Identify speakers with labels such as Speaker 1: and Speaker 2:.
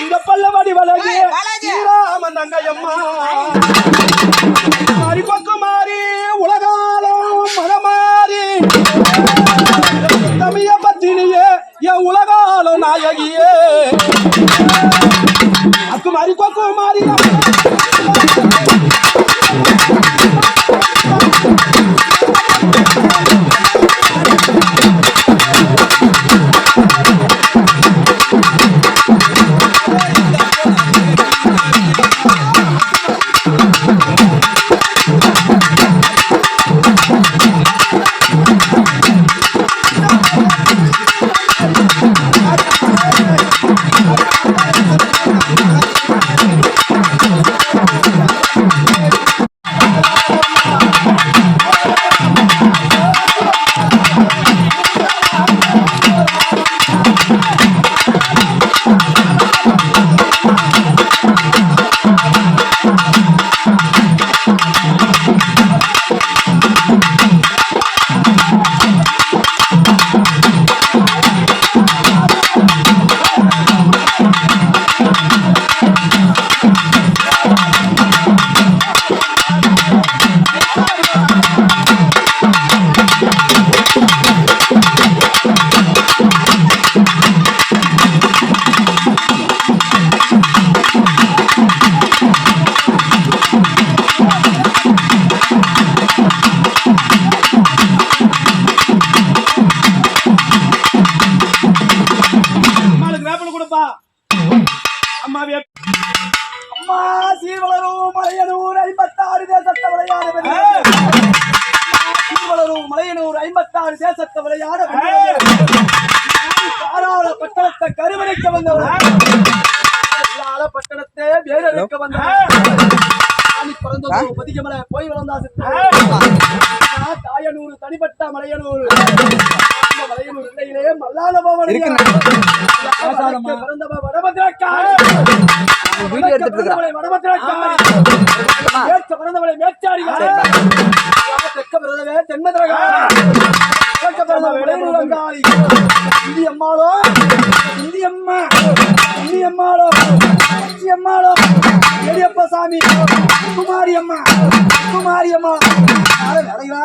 Speaker 1: இங்க பல்ல வடிவழகி
Speaker 2: ஏய், பாலாஜி.
Speaker 1: ஸ்ரீராமன் தங்கையம்மா. மாறி பக்கம் மாறி உலகாலம் மனமாறி. தமிய பத்தினியே என் உலகாலம் நாயகியே. அக்கு மாறி அம்மா வே- அம்மா சீர்வளரும் மலையனூர் ஐம்பத்தாறு தேசத்த விளையாட சீர்வளரும் மலையனூர் ஐம்பத்தாறு தேசத்த விளையாட தாராள பட்டணத்தை கருவறைக்க வந்தவர் பட்டணத்தை வேறறுக்க வந்தவர் சாமி பிறந்ததோ பதிகமலை போய் வளர்ந்தா தாயனூர் தனிப்பட்ட மலையனூர். மலையனூர் இல்லையிலே மல்லாத பவன் தென்மதுரகாய் கிழக்க பிறந்தவளை விளைவுலங்காய் இந்தி அம்மாளோ எடியப்ப சாமி குமாரி அம்மா குமாரி அம்மா. யாரும் நிலையா